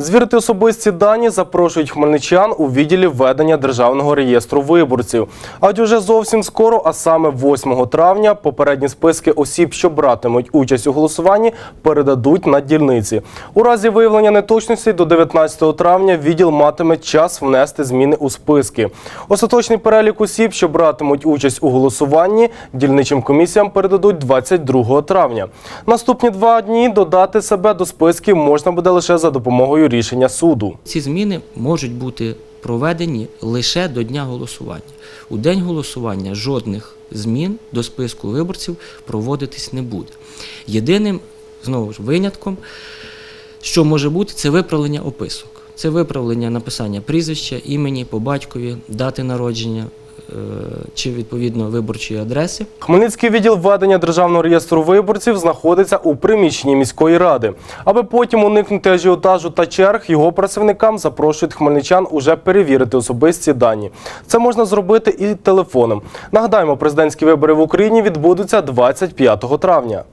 Звірити особисті дані запрошують хмельничан у відділі ведення державного реєстру виборців. Адже вже зовсім скоро, а саме 8 травня, попередні списки осіб, що братимуть участь у голосуванні, передадуть на дільниці. У разі виявлення неточностей до 19 травня відділ матиме час внести зміни у списки. Остаточний перелік осіб, що братимуть участь у голосуванні, дільничим комісіям передадуть 22 травня. Наступні два дні додати себе до списків можна буде лише за допомогою рішення суду. Ці зміни можуть бути проведені лише до дня голосування. У день голосування жодних змін до списку виборців проводитись не буде. Єдиним знову ж винятком, що може бути, це виправлення описок. Це виправлення написання прізвища, імені по батькові, дати народження чи відповідно виборчої адреси. Хмельницький відділ ведення державного реєстру виборців знаходиться у приміщенні міської ради. Аби потім уникнути ажіотажу та черг, його працівникам запрошують хмельничан уже перевірити особисті дані. Це можна зробити і телефоном. Нагадаємо, президентські вибори в Україні відбудуться 25 травня.